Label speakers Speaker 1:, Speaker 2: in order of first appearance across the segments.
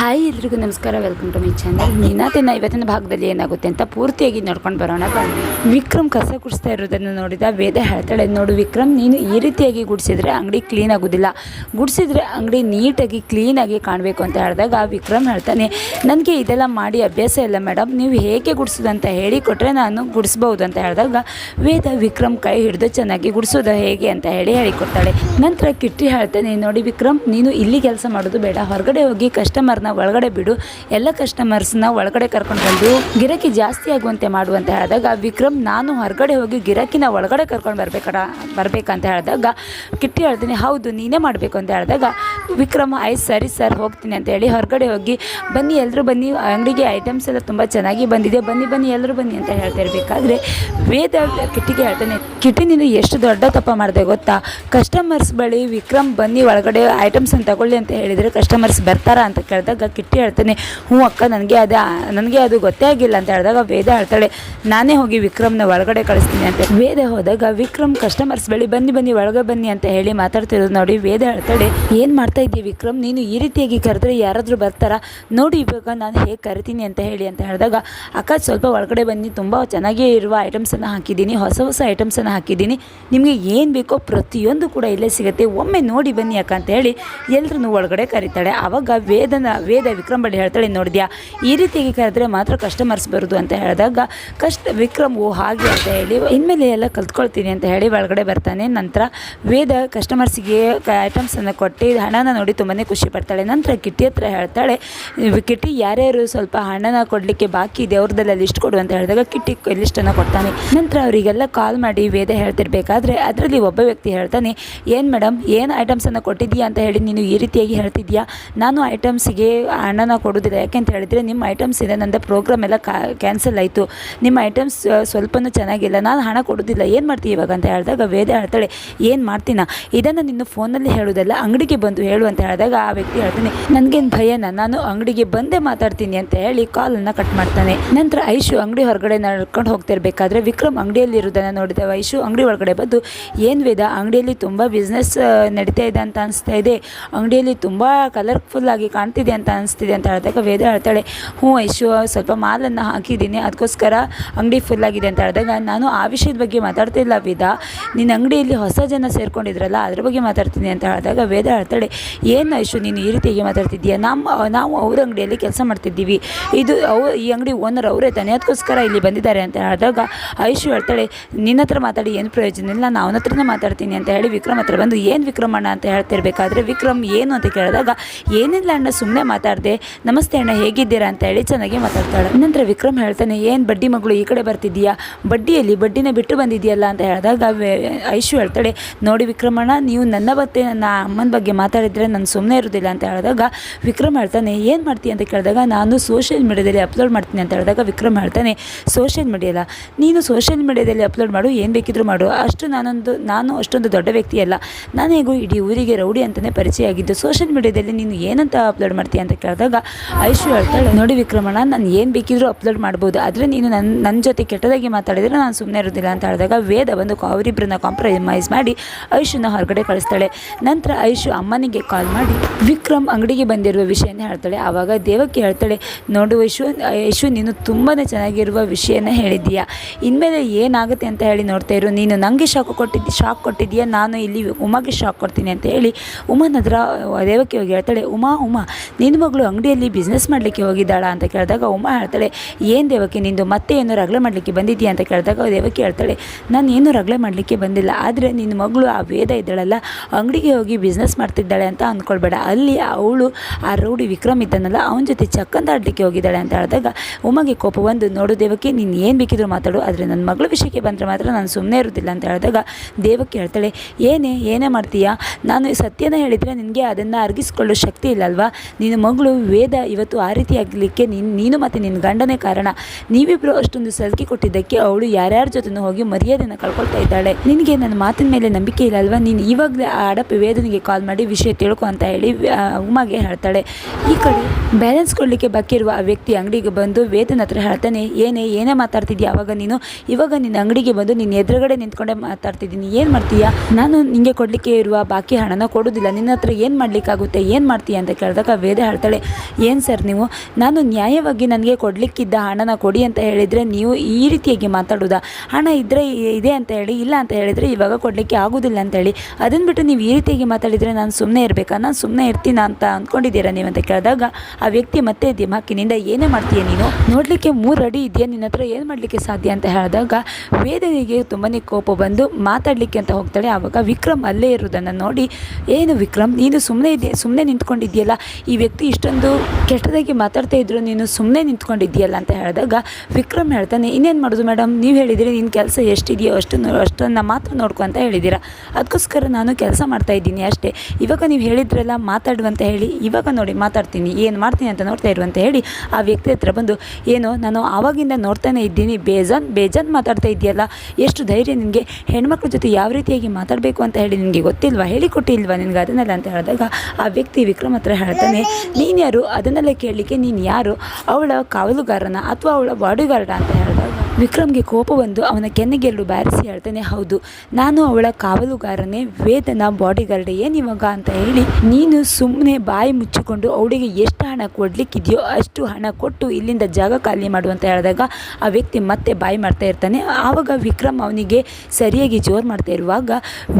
Speaker 1: Hi ಎಲ್ರಿಗೂ ನಮಸ್ಕಾರ welcome to my channel ದಿನ ಇವತ್ತಿನ ಭಾಗದಲ್ಲಿ ಏನಾಗುತ್ತೆ ಅಂತ ಪೂರ್ತಿಯಾಗಿ ನೋಡ್ಕೊಂಡು ಬರೋಣ, ಬನ್ನಿ. ವಿಕ್ರಮ್ ಕಸ ಗುಡಿಸ್ತಾ ಇರೋದನ್ನು ನೋಡಿದ ವೇದ ಹೇಳ್ತಾಳೆ, ನೋಡು ವಿಕ್ರಮ್, ನೀನು ಈ ರೀತಿಯಾಗಿ ಗುಡಿಸಿದ್ರೆ ಅಂಗಡಿ ಕ್ಲೀನ್ ಆಗೋದಿಲ್ಲ. ಗುಡಿಸಿದ್ರೆ ಅಂಗಡಿ ನೀಟಾಗಿ ಕ್ಲೀನಾಗಿ ಕಾಣಬೇಕು ಅಂತ ಹೇಳಿದಾಗ ವಿಕ್ರಮ್ ಹೇಳ್ತಾನೆ, ನನಗೆ ಇದೆಲ್ಲ ಮಾಡಿ ಅಭ್ಯಾಸ ಇಲ್ಲ ಮೇಡಮ್ ನೀವು ಹೇಗೆ ಗುಡಿಸೋದಂತ ಅಂತ ಹೇಳಿ ಕೊಟ್ಟರೆ ನಾನು ಗುಡಿಸ್ಬೋದು ಅಂತ ಹೇಳಿದಾಗ, ವೇದ ವಿಕ್ರಮ್ ಕೈ ಹಿಡಿದು ಚೆನ್ನಾಗಿ ಗುಡಿಸೋದು ಹೇಗೆ ಅಂತ ಹೇಳಿ ಹೇಳಿಕೊಡ್ತಾಳೆ. ನಂತರ ಕಿಟ್ಟಿ ಹೇಳ್ತಾನೆ, ನೋಡಿ ವಿಕ್ರಮ್, ನೀನು ಇಲ್ಲಿ ಕೆಲಸ ಮಾಡೋದು ಬೇಡ. ಹೊರಗಡೆ ಹೋಗಿ ಕಸ್ಟಮರ್ನ ಒಳಗಡೆ ಬಿಡು. ಎಲ್ಲ ಕಸ್ಟಮರ್ಸ್ನ ಒಳಗಡೆ ಕರ್ಕೊಂಡು ಬಂದು ಗಿರಾಕಿ ಜಾಸ್ತಿ ಆಗುವಂತೆ ಮಾಡುವಂತ ಹೇಳಿದಾಗ ವಿಕ್ರಮ್, ನಾನು ಹೊರಗಡೆ ಹೋಗಿ ಗಿರಾಕಿನ ಒಳಗಡೆ ಕರ್ಕೊಂಡು ಬರ್ಬೇಕಡ, ಬರ್ಬೇಕಂತ ಹೇಳಿದಾಗ, ಕಿಟ್ಟಿ ಹೇಳ್ತೀನಿ, ಹೌದು, ನೀನೇ ಮಾಡಬೇಕು ಅಂತ ಹೇಳಿದಾಗ, ವಿಕ್ರಮ್ ಆಯ್ತು ಸರಿ ಸರ್, ಹೋಗ್ತೀನಿ ಅಂತ ಹೇಳಿ ಹೊರಗಡೆ ಹೋಗಿ, ಬನ್ನಿ ಎಲ್ಲರೂ ಬನ್ನಿ, ಅಂಗಡಿಗೆ ಐಟಮ್ಸ್ ಎಲ್ಲ ತುಂಬ ಚೆನ್ನಾಗಿ ಬಂದಿದೆ, ಬನ್ನಿ ಬನ್ನಿ ಎಲ್ಲರೂ ಬನ್ನಿ ಅಂತ ಹೇಳ್ತಾ ಇರಬೇಕಾದ್ರೆ, ವೇದ ಕಿಟ್ಟಿಗೆ ಹೇಳ್ತಾನೆ, ಕಿಟ್ಟಿ, ನೀನು ಎಷ್ಟು ದೊಡ್ಡ ತಪ್ಪ ಮಾಡಿದೆ ಗೊತ್ತಾ? ಕಸ್ಟಮರ್ಸ್ ಬಳಿ ವಿಕ್ರಮ್, ಬನ್ನಿ, ಒಳಗಡೆ ಐಟಮ್ಸನ್ನು ತಗೊಳ್ಳಿ ಅಂತ ಹೇಳಿದರೆ ಕಸ್ಟಮರ್ಸ್ ಬರ್ತಾರಾ ಅಂತ ಕೇಳಿದಾಗ ಕಿಟ್ಟಿ ಹೇಳ್ತಾನೆ, ಹ್ಞೂ ಅಕ್ಕ, ನನಗೆ ಅದು ನನಗೆ ಅದು ಗೊತ್ತೇ ಆಗಿಲ್ಲ ಅಂತ ಹೇಳಿದಾಗ ವೇದ ಹೇಳ್ತಾಳೆ, ನಾನೇ ಹೋಗಿ ವಿಕ್ರಮ್ನ ಒಳಗಡೆ ಕಳಿಸ್ತೀನಿ ಅಂತ ವೇದ ಹೋದಾಗ, ವಿಕ್ರಮ್ ಕಸ್ಟಮರ್ಸ್ ಬಳಿ ಬನ್ನಿ ಬನ್ನಿ, ಒಳಗೆ ಬನ್ನಿ ಅಂತ ಹೇಳಿ ಮಾತಾಡ್ತಿರೋದು ನೋಡಿ ವೇದ ಹೇಳ್ತಾಳೆ, ಏನು ಮಾಡ್ತಾ ಇದ್ದೀವಿ ವಿಕ್ರಮ್? ನೀನು ಈ ರೀತಿಯಾಗಿ ಕರೆದ್ರೆ ಯಾರಾದರೂ ಬರ್ತಾರಾ? ನೋಡಿ ಇವಾಗ ನಾನು ಹೇಗೆ ಕರಿತೀನಿ ಅಂತ ಹೇಳಿ ಅಂತ ಹೇಳಿದಾಗ, ಅಕ್ಕ, ಸ್ವಲ್ಪ ಒಳಗಡೆ ಬನ್ನಿ, ತುಂಬ ಚೆನ್ನಾಗಿ ಇರುವ ಐಟಮ್ಸನ್ನು ಹಾಕಿದ್ದೀನಿ, ಹೊಸ ಹೊಸ ಐಟಮ್ಸನ್ನು ಹಾಕಿದ್ದೀನಿ. ನಿಮಗೆ ಏನು ಬೇಕೋ ಪ್ರತಿಯೊಂದು ಕೂಡ ಇಲ್ಲೇ ಸಿಗುತ್ತೆ, ಒಮ್ಮೆ ನೋಡಿ ಬನ್ನಿ ಅಕ್ಕ ಅಂತ ಹೇಳಿ ಎಲ್ಲರನ್ನು ಒಳಗಡೆ ಕರೀತಾಳೆ. ಆವಾಗ ವೇದನ ವೇದ ವಿಕ್ರಮ್ ಬಳಿ ಹೇಳ್ತಾಳೆ ನೋಡಿದ್ಯಾ? ಈ ರೀತಿಯಾಗಿ ಕರೆದ್ರೆ ಮಾತ್ರ ಕಸ್ಟಮರ್ಸ್ ಬರೋದು ಅಂತ ಹೇಳಿದಾಗ, ಕಷ್ಟ, ವಿಕ್ರಮ್ ಓ ಹಾಗೆ ಅಂತ ಹೇಳಿ, ಇನ್ಮೇಲೆ ಎಲ್ಲ ಕಲ್ತ್ಕೊಳ್ತೀನಿ ಅಂತ ಹೇಳಿ ಒಳಗಡೆ ಬರ್ತಾನೆ. ನಂತರ ವೇದ ಕಸ್ಟಮರ್ಸಿಗೆ ಐಟಮ್ಸನ್ನು ಕೊಟ್ಟು, ಹಣನ ನೋಡಿ ತುಂಬಾ ಖುಷಿ ಪಡ್ತಾಳೆ. ನಂತರ ಕಿಟ್ಟಿ ಹತ್ರ ಹೇಳ್ತಾಳೆ, ಕಿಟ್ಟಿ, ಯಾರ್ಯಾರು ಸ್ವಲ್ಪ ಹಣನ ಕೊಡಲಿಕ್ಕೆ ಬಾಕಿ ಇದೆ, ಅವ್ರದ್ದೆಲ್ಲ ಲಿಸ್ಟ್ ಕೊಡು ಅಂತ ಹೇಳಿದಾಗ ಕಿಟ್ಟಿ ಲಿಸ್ಟನ್ನು ಕೊಡ್ತಾನೆ. ನಂತರ ಅವರಿಗೆಲ್ಲ ಕಾಲ್ ಮಾಡಿ ವೇದ ಹೇಳ್ತಿರ್ಬೇಕಾದ್ರೆ, ಅದರಲ್ಲಿ ಒಬ್ಬ ವ್ಯಕ್ತಿ ಹೇಳ್ತಾನೆ, ಏನು ಮೇಡಮ್ ಏನು ಐಟಮ್ಸನ್ನು ಕೊಟ್ಟಿದ್ದೀಯಾ ಅಂತ ಹೇಳಿ ನೀನು ಈ ರೀತಿಯಾಗಿ ಹೇಳ್ತಿದ್ಯಾ ನಾನು ಐಟಮ್ಸಿಗೆ ಹಣನ ಕೊಡೋದಿಲ್ಲ. ಯಾಕೆಂತ ಹೇಳಿದರೆ ನಿಮ್ಮ ಐಟಮ್ಸ್ ಇದೆ, ನಂದು ಪ್ರೋಗ್ರಾಮ್ ಎಲ್ಲ ಕ್ಯಾನ್ಸಲ್ ಆಯಿತು. ನಿಮ್ಮ ಐಟಮ್ಸ್ ಸ್ವಲ್ಪನೂ ಚೆನ್ನಾಗಿಲ್ಲ. ನಾನು ಹಣ ಕೊಡೋದಿಲ್ಲ. ಏನು ಮಾಡ್ತೀವಿ ಇವಾಗ ಅಂತ ಹೇಳಿದಾಗ ವೇದ ಹೇಳ್ತಾಳೆ, ಏನು ಮಾಡ್ತೀನ? ಇದನ್ನು ನಿನ್ನ ಫೋನಲ್ಲಿ ಹೇಳೋದಲ್ಲ ಅಂಗಡಿಗೆ ಬಂದು ಹೇಳು ಅಂತ ಹೇಳಿದಾಗ ಆ ವ್ಯಕ್ತಿ ಹೇಳ್ತಾನೆ, ನನಗೇನು ಭಯನ? ನಾನು ಅಂಗಡಿಗೆ ಬಂದೇ ಮಾತಾಡ್ತೀನಿ ಅಂತ ಹೇಳಿ ಕಾಲನ್ನು ಕಟ್ ಮಾಡ್ತಾನೆ. ನಂತರ ಐಶು ಅಂಗಡಿ ಹೊರಗಡೆ ನಡ್ಕೊಂಡು ಹೋಗ್ತಿರ್ಬೇಕಾದ್ರೆ ವಿಕ್ರಮ್ ಅಂಗಡಿಯಲ್ಲಿ ಇರೋದನ್ನು ನೋಡಿದ ಐಶು ಅಂಗಡಿ ಒಳಗಡೆ ಬಂದು, ಏನು ವೇದ? ಅಂಗಡಿಯಲ್ಲಿ ತುಂಬ ಬಿಸ್ನೆಸ್ ನಡೀತಾ ಇದೆ ಅಂತ ಅನಿಸ್ತಾ ಇದೆ. ಅಂಗಡಿಯಲ್ಲಿ ತುಂಬ ಕಲರ್ಫುಲ್ ಆಗಿ ಕಾಣ್ತಿದೆ ಅಂತ ಅನಿಸ್ತಿದೆ ಅಂತ ಹೇಳಿದಾಗ ವೇದ ಹೇಳ್ತಾಳೆ, ಹ್ಞೂ ಐಶು ಸ್ವಲ್ಪ ಮಾಲನ್ನು ಹಾಕಿದ್ದೀನಿ, ಅದಕ್ಕೋಸ್ಕರ ಅಂಗಡಿ ಫುಲ್ ಆಗಿದೆ ಅಂತ ಹೇಳಿದಾಗ, ನಾನು ಆ ವಿಷಯದ ಬಗ್ಗೆ ಮಾತಾಡ್ತಿಲ್ಲ ವೇದ, ನಿನ್ನ ಅಂಗಡಿಯಲ್ಲಿ ಹೊಸ ಜನ ಸೇರ್ಕೊಂಡಿದ್ರಲ್ಲ, ಅದ್ರ ಬಗ್ಗೆ ಮಾತಾಡ್ತೀನಿ ಅಂತ ಹೇಳಿದಾಗ ವೇದ ಹೇಳ್ತಾಳೆ, ಏನು ಐಶು ನೀನು ಈ ರೀತಿಯಾಗಿ ಮಾತಾಡ್ತಿದ್ದೀಯ? ನಮ್ಮ ನಾವು ಅವ್ರ ಅಂಗಡಿಯಲ್ಲಿ ಕೆಲಸ ಮಾಡ್ತಿದ್ದೀವಿ, ಇದು ಅವು, ಈ ಅಂಗಡಿ ಓನರ್ ಅವರೇ ತಾನೇ, ಅದಕ್ಕೋಸ್ಕರ ಇಲ್ಲಿ ಬಂದಿದ್ದಾರೆ ಅಂತ ಹೇಳಿದಾಗ ಐಶು ಹೇಳ್ತಾಳೆ, ನಿನ್ನ ಹತ್ರ ಮಾತಾಡಿ, ಏನು ಪ್ರಯೋಜನ ಇಲ್ಲ ನಾನು ಅವನ ಹತ್ರನೇ ಮಾತಾಡ್ತೀನಿ ಅಂತ ಹೇಳಿ ವಿಕ್ರಮ್ ಹತ್ರ ಬಂದು, ಏನು ವಿಕ್ರಮಣ್ಣ ಅಂತ ಹೇಳ್ತಿರ್ಬೇಕಾದ್ರೆ, ವಿಕ್ರಮ್ ಏನು ಅಂತ ಕೇಳಿದಾಗ, ಏನಿಲ್ಲ ಅಣ್ಣ ಸುಮ್ಮನೆ ಮಾತಾಡಿದೆ, ನಮಸ್ತೆ ಅಣ್ಣ, ಹೇಗಿದ್ದೀರಾ? ಅಂತ ಹೇಳಿ ಚೆನ್ನಾಗಿ ಮಾತಾಡ್ತಾಳೆ. ನಂತರ ವಿಕ್ರಮ್ ಹೇಳ್ತಾನೆ, ಏನು ಬಡ್ಡಿ ಮಗಳು ಈ ಕಡೆ ಬರ್ತಿದ್ದೀಯಾ? ಬಡ್ಡಿಯಲ್ಲಿ ಬಡ್ಡಿನ ಬಿಟ್ಟು ಬಂದಿದೆಯಲ್ಲ ಅಂತ ಹೇಳಿದಾಗ ಐಶು ಹೇಳ್ತಾಳೆ, ನೋಡಿ ವಿಕ್ರಮಣ್ಣ ನೀವು ನನ್ನ ಬತ್ತೆ ನನ್ನ ಅಮ್ಮನ ಬಗ್ಗೆ ಮಾತಾಡಿದರೆ ನಾನು ಸುಮ್ಮನೆ ಇರೋದಿಲ್ಲ. ಅಂತ ಹೇಳಿದಾಗ ವಿಕ್ರಮ್ ಹೇಳ್ತಾನೆ, ಏನು ಮಾಡ್ತೀಯ? ಅಂತ ಕೇಳಿದಾಗ, ನಾನು ಸೋಷಿಯಲ್ ಮೀಡಿಯಾದಲ್ಲಿ ಅಪ್ಲೋಡ್ ಮಾಡ್ತೀನಿ. ಅಂತ ಹೇಳಿದಾಗ ವಿಕ್ರಮ್ ಹೇಳ್ತಾನೆ, ಸೋಷಿಯಲ್ ಮೀಡಿಯಲ್ಲ? ನೀನು ಸೋಷಿಯಲ್ ಮೀಡಿಯಾದಲ್ಲಿ ಅಪ್ಲೋಡ್ ಮಾಡು, ಏನು ಬೇಕಿದ್ರೂ ಮಾಡು. ಅಷ್ಟು ನಾನೊಂದು, ನಾನು ಅಷ್ಟೊಂದು ದೊಡ್ಡ ವ್ಯಕ್ತಿ ಅಲ್ಲ ನಾನು ಹೇಗೂ ಇಡೀ ಊರಿಗೆ ರೌಡಿ ಅಂತಲೇ ಪರಿಚಯ ಆಗಿದ್ದು, ಸೋಷಿಯಲ್ ಮೀಡಿಯಾದಲ್ಲಿ ನೀನು ಏನಂತ ಅಪ್ಲೋಡ್ ಮಾಡ್ತೀಯ? ಅಂತ ಕೇಳಿದಾಗ, ಐಶು ಹೇಳ್ತಾಳೆ, ನೋಡಿ ವಿಕ್ರಮಣ ನಾನು ಏನು ಬೇಕಿದ್ರೂ ಅಪ್ಲೋಡ್ ಮಾಡ್ಬೋದು. ಆದರೆ ನೀನು ನನ್ನ ನನ್ನ ಜೊತೆ ಕೆಟ್ಟದಾಗಿ ಮಾತಾಡಿದರೆ ನಾನು ಸುಮ್ಮನೆ ಇರೋದಿಲ್ಲ ಅಂತ ಹೇಳಿದಾಗ, ವೇದ ಬಂದು ಅವರಿಬ್ಬರನ್ನ ಕಾಂಪ್ರಮೈಸ್ ಮಾಡಿ ಐಶುನ ಹೊರಗಡೆ ಕಳಿಸ್ತಾಳೆ. ನಂತರ ಐಶು ಅಮ್ಮನಿಗೆ ಕಾಲ್ ಮಾಡಿ, ವಿಕ್ರಮ್ ಅಂಗಡಿಗೆ ಬಂದಿರುವ ವಿಷಯನ ಹೇಳ್ತಾಳೆ. ಆವಾಗ ದೇವಕ್ಕೆ ಹೇಳ್ತಾಳೆ, ನೋಡು ಐಶು ಐಶು, ನೀನು ತುಂಬಾ ಚೆನ್ನಾಗಿರುವ ವಿಷಯನ ಹೇಳಿದ್ದೀಯಾ. ಇನ್ಮೇಲೆ ಏನಾಗುತ್ತೆ ಅಂತ ಹೇಳಿ ನೋಡ್ತಾ ಇರು. ನೀನು ನನಗೆ ಶಾಕ್ ಕೊಟ್ಟಿದ್ದಿ, ಶಾಕ್ ಕೊಟ್ಟಿದ್ದೀಯಾ? ನಾನು ಇಲ್ಲಿ ಉಮಾಗೆ ಶಾಕ್ ಕೊಡ್ತೀನಿ ಅಂತ ಹೇಳಿ ಉಮಾನ ಹತ್ರ ದೇವಕ್ಕೆ ಹೋಗಿ ಹೇಳ್ತಾಳೆ, ಉಮಾ ಉಮಾ ನಿನ್ನ ಮಗಳು ಅಂಗಡಿಯಲ್ಲಿ ಬಿಸ್ನೆಸ್ ಮಾಡಲಿಕ್ಕೆ ಹೋಗಿದ್ದಾಳ ಅಂತ ಕೇಳಿದಾಗ ಉಮಾ ಹೇಳ್ತಾಳೆ, ಏನು ದೇವಕ್ಕೆ ನಿಂದು ಮತ್ತೆ ಏನು ರಗಳೆ ಮಾಡಲಿಕ್ಕೆ ಬಂದಿದ್ದೀಯಾ? ಅಂತ ಕೇಳಿದಾಗ ದೇವಕ್ಕೆ ಹೇಳ್ತಾಳೆ, ನಾನು ಏನು ರಗಳೆ ಮಾಡಲಿಕ್ಕೆ ಬಂದಿಲ್ಲ, ಆದರೆ ನಿನ್ನ ಮಗಳು ಆ ವೇದ ಇದ್ದಾಳಲ್ಲ, ಅಂಗಡಿಗೆ ಹೋಗಿ ಬಿಸ್ನೆಸ್ ಮಾಡ್ತಿದ್ದಾಳೆ ಅಂತ ಅಂದ್ಕೊಳ್ಬೇಡ ಅಲ್ಲಿ ಅವಳು ಆ ರೌಡಿ ವಿಕ್ರಮ್ ಇದ್ದಾನಲ್ಲ, ಅವನ ಜೊತೆ ಚಕ್ಕಂದಾಡಲಿಕ್ಕೆ ಹೋಗಿದ್ದಾಳೆ ಅಂತ ಹೇಳಿದಾಗ ಉಮಗೆ ಕೋಪ ಬಂದು, ನೋಡು ದೇವಕ್ಕೆ ನೀನು ಏನು ಬೇಕಿದ್ರು ಮಾತಾಡು, ಆದರೆ ನನ್ನ ಮಗಳ ವಿಷಯಕ್ಕೆ ಬಂದರೆ ಮಾತ್ರ ನಾನು ಸುಮ್ಮನೆ ಇರೋದಿಲ್ಲ. ಅಂತ ಹೇಳಿದಾಗ ದೇವಕ್ಕೆ ಹೇಳ್ತಾಳೆ, ಏನೇ ಏನೇ ಮಾಡ್ತೀಯಾ? ನಾನು ಸತ್ಯನ ಹೇಳಿದರೆ ನಿನಗೆ ಅದನ್ನು ಅರ್ಗಿಸ್ಕೊಳ್ಳೋ ಶಕ್ತಿ ಇಲ್ಲಲ್ವಾ? ನಿನ್ನ ಮಗಳು, ವೇದ ಇವತ್ತು ಆ ರೀತಿ ಆಗಲಿಕ್ಕೆ ನೀನು ನೀನು ಮತ್ತು ನಿನ್ನ ಗಂಡನೇ ಕಾರಣ. ನೀವಿಬ್ಬರು ಅಷ್ಟೊಂದು ಸಲ್ಕಿ ಕೊಟ್ಟಿದ್ದಕ್ಕೆ ಅವಳು ಯಾರ್ಯಾರ ಜೊತೆನೂ ಹೋಗಿ ಮರ್ಯಾದೆನ ಕಳ್ಕೊಳ್ತಾ ಇದ್ದಾಳೆ. ನಿನಗೆ ನನ್ನ ಮಾತಿನ ಮೇಲೆ ನಂಬಿಕೆ ಇಲ್ಲ ಅಲ್ವಾ? ನೀನು ಇವಾಗಲೇ ಆ ಅಡಪ ವೇದನಿಗೆ ಕಾಲ್ ಮಾಡಿ ವಿಷಯ ತಿಳ್ಕೊ ಅಂತ ಹೇಳಿ ಉಮಾಗೆ ಹೇಳ್ತಾಳೆ. ಈ ಕಡೆ ಬ್ಯಾಲೆನ್ಸ್ ಕೊಡಲಿಕ್ಕೆ ಬಾಕಿ ಇರುವ ಆ ವ್ಯಕ್ತಿ ಅಂಗಡಿಗೆ ಬಂದು ವೇದನ ಹತ್ರ ಹೇಳ್ತಾನೆ, ಏನೇ ಏನೇ ಮಾತಾಡ್ತಿದ್ಯಾ ಅವಾಗ ನೀನು? ಇವಾಗ ನಿನ್ನ ಅಂಗಡಿಗೆ ಬಂದು ನಿನ್ನ ಎದುರುಗಡೆ ನಿಂತ್ಕೊಂಡೆ ಮಾತಾಡ್ತಿದ್ದೀನಿ. ಏನು ಮಾಡ್ತೀಯಾ? ನಾನು ನಿಂಗೆ ಕೊಡಲಿಕ್ಕೆ ಇರುವ ಬಾಕಿ ಹಣನ ಕೊಡೋದಿಲ್ಲ. ನಿನ್ನ ಹತ್ರ ಏನು ಮಾಡಲಿಕ್ಕಾಗುತ್ತೆ, ಏನು ಮಾಡ್ತೀಯ ಅಂತ ಕೇಳಿದಾಗ ವೇದ ಹೇಳ್ತಾಳೆ, ಏನು ಸರ್ ನೀವು? ನಾನು ನ್ಯಾಯವಾಗಿ ನನಗೆ ಕೊಡಲಿಕ್ಕಿದ್ದ ಹಣನ ಕೊಡಿ ಅಂತ ಹೇಳಿದರೆ ನೀವು ಈ ರೀತಿಯಾಗಿ ಮಾತಾಡೋದಾ? ಹಣ ಇದ್ದರೆ ಇದೆ ಅಂತ ಹೇಳಿ, ಇಲ್ಲ ಅಂತ ಹೇಳಿದರೆ ಇವಾಗ ಕೊಡಲಿಕ್ಕೆ ಆಗೋದಿಲ್ಲ ಅಂತ ಹೇಳಿ. ಅದನ್ನು ಬಿಟ್ಟು ನೀವು ಈ ರೀತಿಯಾಗಿ ಮಾತಾಡಿದರೆ ನಾನು ಸುಮ್ಮನೆ ಇರಬೇಕಾ? ನಾನು ಸುಮ್ಮನೆ ಇರ್ತೀನ ಅಂತ ಅಂದ್ಕೊಂಡಿದ್ದೀರಾ ನೀವು ಅಂತ ಕೇಳಿದಾಗ ಆ ವ್ಯಕ್ತಿ ಮತ್ತೆ ದಿಮಾಕಿನಿಂದ, ಏನೇ ಮಾಡ್ತೀಯ ನೀನು? ನೋಡಲಿಕ್ಕೆ ಮೂರು ಅಡಿ ಇದೆಯಾ? ನಿನ್ನ ಹತ್ರ ಏನು ಮಾಡಲಿಕ್ಕೆ ಸಾಧ್ಯ? ಅಂತ ಹೇಳಿದಾಗ ವೇದನೆಗೆ ತುಂಬಾ ಕೋಪ ಬಂದು ಮಾತಾಡಲಿಕ್ಕೆ ಅಂತ ಹೋಗ್ತಾಳೆ. ಆವಾಗ ವಿಕ್ರಮ್ ಅಲ್ಲೇ ಇರೋದನ್ನು ನೋಡಿ, ಏನು ವಿಕ್ರಮ್? ನೀನು ಸುಮ್ಮನೆ ಇದೆಯಾ? ಸುಮ್ಮನೆ ನಿಂತ್ಕೊಂಡಿದ್ಯಲ್ಲ ಈ ವ್ಯಕ್ತಿ ಇಷ್ಟೊಂದು ಕೆಟ್ಟದಾಗಿ ಮಾತಾಡ್ತಾ ಇದ್ರು, ನೀನು ಸುಮ್ಮನೆ ನಿಂತ್ಕೊಂಡಿದ್ಯಲ್ಲ ಅಂತ ಹೇಳಿದಾಗ ವಿಕ್ರಮ್ ಹೇಳ್ತಾನೆ, ಇನ್ನೇನು ಮಾಡೋದು ಮೇಡಮ್? ನೀವು ಹೇಳಿದಿರಿ ನಿನ್ನ ಕೆಲಸ ಎಷ್ಟಿದೆಯೋ ಅಷ್ಟು ಅಷ್ಟನ್ನು ಮಾತ್ರ ನೋಡ್ಕೊ ಅಂತ ಹೇಳಿದ್ದೀರ ಅದಕ್ಕೋಸ್ಕರ ನಾನು ಕೆಲಸ ಮಾಡ್ತಾ ಇದ್ದೀನಿ ಅಷ್ಟೇ. ಇವಾಗ ನೀವು ಹೇಳಿದ್ರಲ್ಲ ಮಾತಾಡುವಂತ ಹೇಳಿ, ಇವಾಗ ನೋಡಿ ಮಾತಾಡ್ತೀನಿ, ಏನು ಮಾಡ್ತೀನಿ ಅಂತ ನೋಡ್ತಾ ಇರುವಂತ ಹೇಳಿ ಆ ವ್ಯಕ್ತಿ ಹತ್ರ ಬಂದು, ಏನು, ನಾನು ಆವಾಗಿಂದ ನೋಡ್ತಾನೆ ಇದ್ದೀನಿ, ಬೇಜಾನ್ ಬೇಜಾನ್ ಮಾತಾಡ್ತಾ ಇದೆಯಲ್ಲ ಎಷ್ಟು ಧೈರ್ಯ ನಿನಗೆ? ಹೆಣ್ಮಕ್ಳ ಜೊತೆ ಯಾವ ರೀತಿಯಾಗಿ ಮಾತಾಡಬೇಕು? ಅಂತ ಹೇಳಿ ನಿನಗೆ ಗೊತ್ತಿಲ್ವಾ? ಹೇಳಿಕೊಟ್ಟಿಲ್ವಾ ನಿನಗೆ ಅದನ್ನೆಲ್ಲ ಅಂತ ಹೇಳಿದಾಗ ಆ ವ್ಯಕ್ತಿ ವಿಕ್ರಮ್ ಹತ್ರ ಹೇಳ್ತಾನೆ ನೀನು ಯಾರು? ಅದನ್ನೆಲ್ಲ ಕೇಳಲಿಕ್ಕೆ ನೀನು ಯಾರು? ಅವಳ ಕಾವಲುಗಾರನ ಅಥವಾ ಅವಳ ಬಾಡಿಗಾರ್ಡ ಅಂತ? ವಿಕ್ರಮ್ಗೆ ಕೋಪ ಬಂದು ಅವನ ಕೆನ್ನೆಗೆಲ್ಲು ಬಾರಿಸಿ ಹೇಳ್ತಾನೆ, ಹೌದು, ನಾನು ಅವಳ ಕಾವಲುಗಾರನೇ, ವೇದನ, ಬಾಡಿಗಾರ್ಡ್, ಏನಿವಾಗ ಅಂತ ಹೇಳಿ ನೀನು ಸುಮ್ಮನೆ ಬಾಯಿ ಮುಚ್ಚಿಕೊಂಡು ಅವಳಿಗೆ ಎಷ್ಟು ಹಣ ಕೊಡ್ಲಿಕ್ಕಿದೆಯೋ ಅಷ್ಟು ಹಣ ಕೊಟ್ಟು ಇಲ್ಲಿಂದ ಜಾಗ ಖಾಲಿ ಮಾಡು ಅಂತ ಹೇಳಿದಾಗ ಆ ವ್ಯಕ್ತಿ ಮತ್ತೆ ಬಾಯಿ ಮಾಡ್ತಾ ಇರ್ತಾನೆ. ಆವಾಗ ವಿಕ್ರಮ್ ಅವನಿಗೆ ಸರಿಯಾಗಿ ಜೋರು ಮಾಡ್ತಾ ಇರುವಾಗ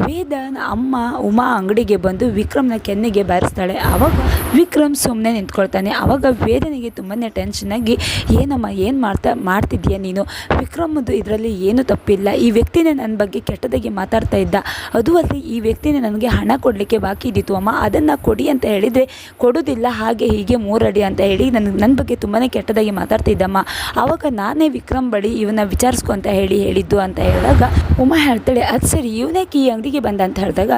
Speaker 1: ವೇದನ ಅಮ್ಮ ಉಮಾ ಅಂಗಡಿಗೆ ಬಂದು ವಿಕ್ರಮ್ನ ಕೆನ್ನೆಗೆ ಬಾರಿಸ್ತಾಳೆ. ಆವಾಗ ವಿಕ್ರಮ್ ಸುಮ್ಮನೆ ನಿಂತ್ಕೊಳ್ತಾನೆ. ಆವಾಗ ವೇದನೆಗೆ ತುಂಬಾ ಟೆನ್ಷನ್ ಆಗಿ, ಏನಮ್ಮ, ಏನು ಮಾಡ್ತಾ ಮಾಡ್ತಿದ್ಯಾ ನೀನು? ವಿಕ್ರಮದು ಇದರಲ್ಲಿ ಏನೂ ತಪ್ಪಿಲ್ಲ. ಈ ವ್ಯಕ್ತಿನೇ ನನ್ನ ಬಗ್ಗೆ ಕೆಟ್ಟದಾಗಿ ಮಾತಾಡ್ತಾ ಇದ್ದ. ಅದು ಅಲ್ಲದೆ ಈ ವ್ಯಕ್ತಿನೇ ನನಗೆ ಹಣ ಕೊಡಲಿಕ್ಕೆ ಬಾಕಿ ಇದ್ದಿತ್ತು. ಅಮ್ಮ, ಅದನ್ನು ಕೊಡಿ ಅಂತ ಹೇಳಿದರೆ ಕೊಡೋದಿಲ್ಲ ಹಾಗೆ ಹೀಗೆ ಮೂರಡಿ ಅಂತ ಹೇಳಿ ನನ್ನ ನನ್ನ ಬಗ್ಗೆ ತುಂಬಾ ಕೆಟ್ಟದಾಗಿ ಮಾತಾಡ್ತಿದ್ದಮ್ಮ ಆವಾಗ ನಾನೇ ವಿಕ್ರಮ್ ಬಳಿ ಇವನ್ನ ವಿಚಾರಿಸ್ಕೊ ಅಂತ ಹೇಳಿ ಹೇಳಿದ್ದು ಅಂತ ಹೇಳಿದಾಗ, ಉಮಾ ಹೇಳ್ತಾಳೆ, ಅದು ಸರಿ ಇವನೇಕೆ ಈ ಅಂಗಡಿಗೆ ಬಂದ ಅಂತ ಹೇಳಿದಾಗ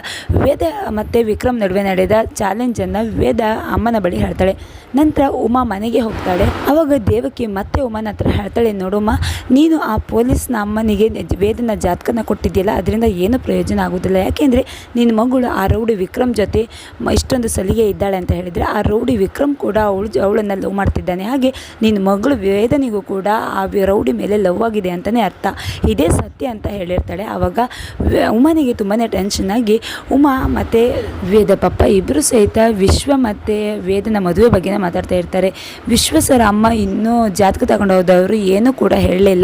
Speaker 1: ವೇದ ಮತ್ತು ವಿಕ್ರಮ್ ನಡುವೆ ನಡೆದ ಚಾಲೆಂಜನ್ನು ವೇದ ಅಮ್ಮನ ಬಳಿ ಹೇಳ್ತಾಳೆ. ನಂತರ ಉಮಾ ಮನೆಗೆ ಹೋಗ್ತಾಳೆ. ಆವಾಗ ದೇವಕಿ ಮತ್ತೆ ಉಮಾನ ಹತ್ರ ಹೇಳ್ತಾಳೆ ನೋಡುಮ್ಮ ನೀನು ಆ ಪೊಲೀಸ್ನ ಅಮ್ಮನಿಗೆ ವೇದನ ಜಾತಕನ ಕೊಟ್ಟಿದ್ದೀಯಲ್ಲ, ಅದರಿಂದ ಏನು ಪ್ರಯೋಜನ ಆಗೋದಿಲ್ಲ. ಯಾಕೆಂದರೆ ನಿನ್ನ ಮಗಳು ಆ ರೌಡಿ ವಿಕ್ರಮ್ ಜೊತೆ ಇಷ್ಟೊಂದು ಸಲಿಗೆ ಇದ್ದಾಳೆ ಅಂತ ಹೇಳಿದರೆ ಆ ರೌಡಿ ವಿಕ್ರಮ್ ಕೂಡ ಅವಳು ಅವಳನ್ನು ಲವ್ ಮಾಡ್ತಿದ್ದಾನೆ. ಹಾಗೆ ನಿನ್ನ ಮಗಳು ವೇದನಿಗೂ ಕೂಡ ಆ ರೌಡಿ ಮೇಲೆ ಲವ್ ಆಗಿದೆ ಅಂತಲೇ ಅರ್ಥ. ಇದೇ ಸತ್ಯ ಅಂತ ಹೇಳಿರ್ತಾಳೆ. ಆವಾಗ ಉಮನಿಗೆ ತುಂಬಾ ಟೆನ್ಷನ್ ಆಗಿ ಉಮಾ ಮತ್ತು ವೇದ ಪಪ್ಪ ಇಬ್ಬರು ಸಹಿತ ವಿಶ್ವ ಮತ್ತು ವೇದನ ಮದುವೆ ಬಗ್ಗೆನೇ ಮಾತಾಡ್ತಾ ಇರ್ತಾರೆ. ವಿಶ್ವ ಸರ್ ಅಮ್ಮ ಇನ್ನೂ ಜಾತಕ ತಗೊಂಡು ಹೋದವರು ಏನೂ ಕೂಡ ಹೇಳಲಿಲ್ಲ.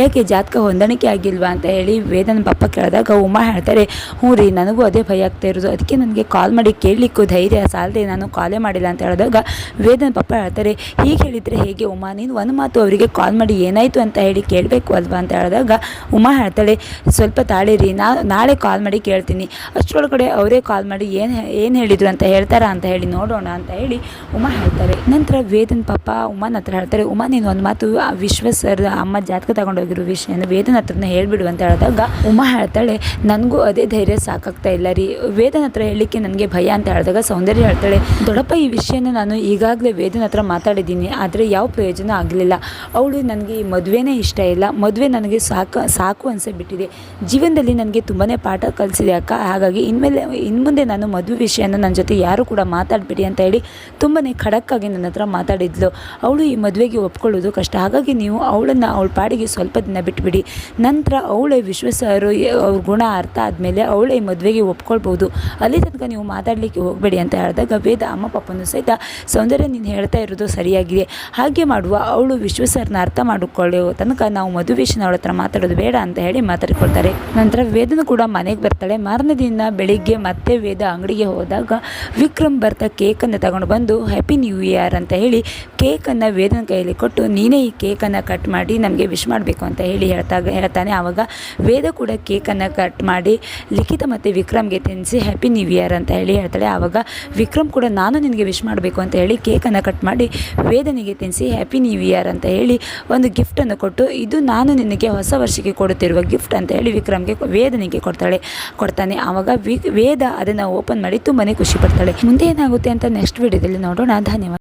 Speaker 1: ಯಾಕೆ ಜಾತಕ ಹೊಂದಾಣಿಕೆ ಆಗಿಲ್ವಾ ಅಂತ ಹೇಳಿ ವೇದನ ಪಪ್ಪ ಕೇಳಿದಾಗ ಉಮಾ ಹೇಳ್ತಾರೆ, ಹ್ಞೂ ರೀ, ನನಗೂ ಅದೇ ಭಯ ಆಗ್ತಾ ಇರೋದು. ಅದಕ್ಕೆ ನನಗೆ ಕಾಲ್ ಮಾಡಿ ಕೇಳಲಿಕ್ಕೂ ಧೈರ್ಯ, ಸಾಲದೆ ನಾನು ಕಾಲೇ ಮಾಡಿಲ್ಲ ಅಂತ ಹೇಳಿದಾಗ ವೇದನ ಪಪ್ಪ ಹೇಳ್ತಾರೆ, ಹೀಗೆ ಹೇಳಿದರೆ ಹೇಗೆ ಉಮಾ? ನೀನು ಒಂದು ಮಾತು ಅವರಿಗೆ ಕಾಲ್ ಮಾಡಿ ಏನಾಯಿತು ಅಂತ ಹೇಳಿ ಕೇಳಬೇಕು ಅಲ್ವಾ? ಅಂತ ಹೇಳಿದಾಗ ಉಮಾ ಹೇಳ್ತಾಳೆ, ಸ್ವಲ್ಪ ತಾಳಿರಿ ನಾ, ನಾಳೆ ಕಾಲ್ ಮಾಡಿ ಕೇಳ್ತೀನಿ. ಅಷ್ಟರೊಳಗಡೆ ಅವರೇ ಕಾಲ್ ಮಾಡಿ ಏನು ಏನು ಹೇಳಿದರು ಅಂತ ಹೇಳ್ತಾರಾ ಅಂತ ಹೇಳಿ ನೋಡೋಣ ಅಂತ ಹೇಳಿ ಉಮಾ ಹೇಳ್ತಾರೆ. ನಂತರ ವೇದನ ಪಪ್ಪ ಉಮಾನ ಹತ್ರ ಹೇಳ್ತಾರೆ, ಉಮಾ, ನೀನು ಒಂದು ಮಾತು ವಿಶ್ವ ಸರ್, ಅಮ್ಮ ಜಾತಕ ತಗೊಂಡೋಗಿರೋ ವಿಷಯನ ವೇದನ ಹತ್ರನ ಹೇಳಿಬಿಡು ಅಂತ ಹೇಳಿದಾಗ ಉಮಾ ಹೇಳ್ತಾಳೆ, ನನಗೂ ಅದೇ ಧೈರ್ಯ ಸಾಕಾಗ್ತಾ ಇಲ್ಲ ರೀ. ವೇದನ ಹತ್ರ ಹೇಳಲಿಕ್ಕೆ ನನಗೆ ಭಯ ಅಂತ ಹೇಳಿದಾಗ ಸೌಂದರ್ಯ ಹೇಳ್ತಾಳೆ, ದೊಡ್ಡಪ್ಪ, ಈ ವಿಷಯನ ನಾನು ಈಗಾಗಲೇ ವೇದನ ಹತ್ರ ಮಾತಾಡಿದ್ದೀನಿ, ಆದರೆ ಯಾವ ಪ್ರಯೋಜನ ಆಗಲಿಲ್ಲ ಅವಳು ನನಗೆ ಈ ಮದುವೆನೇ ಇಷ್ಟ ಇಲ್ಲ. ಮದುವೆ ನನಗೆ ಸಾಕು ಸಾಕು ಅನಿಸಿಬಿಟ್ಟಿದೆ ಜೀವನದಲ್ಲಿ ನನಗೆ ತುಂಬಾ ಪಾಠ ಕಲಿಸಿದೆ ಅಕ್ಕ. ಹಾಗಾಗಿ ಇನ್ಮೇಲೆ, ಇನ್ಮುಂದೆ ನಾನು ಮದುವೆ ವಿಷಯನ ನನ್ನ ಜೊತೆ ಯಾರು ಕೂಡ ಮಾತಾಡಬೇಡಿ ಅಂತ ಹೇಳಿ ತುಂಬಾ ಖಡಕ್ಕಾಗಿ ನನ್ನ ಹತ್ರ ಮಾತಾಡಿದ್ಲು. ಅವಳು ಈ ಮದುವೆಗೆ ಒಪ್ಕೊಳ್ಳೋದು ಕಷ್ಟ. ಹಾಗಾಗಿ ನೀವು ಅವಳನ್ನು, ಅವಳ ಪಾಡಿಗೆ ಸ್ವಲ್ಪ ದಿನ ಬಿಟ್ಬಿಡಿ. ನಂತರ ಅವಳೇ ವಿಶ್ವಾಸರು ಅವ್ರ ಗುಣ ಅರ್ಥ ಆದಮೇಲೆ ಅವಳೆ ಮದುವೆಗೆ ಒಪ್ಕೊಳ್ಬೋದು ಅಲ್ಲಿ ತನಕ ನೀವು ಮಾತಾಡಲಿಕ್ಕೆ ಹೋಗಬೇಡಿ ಅಂತ ಹೇಳಿದಾಗ ವೇದ ಅಮ್ಮ ಪಾಪನು ಸಹಿತ, ಸೌಂದರ್ಯ, ನೀನು ಹೇಳ್ತಾ ಇರೋದು ಸರಿಯಾಗಿದೆ. ಹಾಗೆ ಮಾಡುವ, ಅವಳು ವಿಶ್ವಸರ್ನ ಅರ್ಥ ಮಾಡಿಕೊಳ್ಳೋ ತನಕ ನಾವು ಮದುವೆ ಅವಳ ಹತ್ರ ಮಾತಾಡೋದು ಬೇಡ ಅಂತ ಹೇಳಿ ಮಾತಾಡಿಕೊಳ್ತಾರೆ. ನಂತರ ವೇದನು ಕೂಡ ಮನೆಗೆ ಬರ್ತಾಳೆ. ಮಾರನೇ ದಿನ ಬೆಳಿಗ್ಗೆ ಮತ್ತೆ ವೇದ ಅಂಗಡಿಗೆ ಹೋದಾಗ ವಿಕ್ರಮ್ ಬರ್ತಾ ಕೇಕನ್ನು ತಗೊಂಡು ಬಂದು ಹ್ಯಾಪಿ ನ್ಯೂ ಇಯರ್ ಅಂತ ಹೇಳಿ ಕೇಕನ್ನು ವೇದನ ಕೈಯಲ್ಲಿ ಕೊಟ್ಟು, ನೀನೇ ಈ ಕೇಕನ್ನು ಕಟ್ ಮಾಡಿ, ನಮಗೆ ಮಾಡಬೇಕು ಅಂತ ಹೇಳಿ ಹೇಳ್ತಾ, ಹೇಳ್ತಾನೆ. ಆವಾಗ ವೇದ ಕೂಡ ಕೇಕನ್ನು ಕಟ್ ಮಾಡಿ ಲಿಖಿತ ಮತ್ತು ವಿಕ್ರಮ್ಗೆ ತಿನ್ನಿಸಿ ಹ್ಯಾಪಿ ನ್ಯೂ ಇಯರ್ ಅಂತ ಹೇಳಿ ಹೇಳ್ತಾಳೆ. ಆವಾಗ ವಿಕ್ರಮ್ ಕೂಡ, ನಾನು ನಿನಗೆ ವಿಶ್ ಮಾಡಬೇಕು ಅಂತ ಹೇಳಿ ಕೇಕನ್ನು ಕಟ್ ಮಾಡಿ ವೇದನಿಗೆ ತಿನ್ನಿಸಿ ಹ್ಯಾಪಿ ನ್ಯೂ ಇಯರ್ ಅಂತ ಹೇಳಿ ಒಂದು ಗಿಫ್ಟನ್ನು ಕೊಟ್ಟು, ಇದು ನಾನು ನಿನಗೆ ಹೊಸ ವರ್ಷಕ್ಕೆ ಕೊಡುತ್ತಿರುವ ಗಿಫ್ಟ್ ಅಂತ ಹೇಳಿ ವಿಕ್ರಮ್ಗೆ ವೇದನಿಗೆ ಕೊಡ್ತಾಳೆ, ಕೊಡ್ತಾನೆ. ಆವಾಗ ವಿ, ವೇದ ಅದನ್ನು ಓಪನ್ ಮಾಡಿ ತುಂಬಾ ಖುಷಿ ಪಡ್ತಾಳೆ. ಮುಂದೆ ಏನಾಗುತ್ತೆ ಅಂತ ನೆಕ್ಸ್ಟ್ ವಿಡಿಯೋದಲ್ಲಿ ನೋಡೋಣ. ಧನ್ಯವಾದ.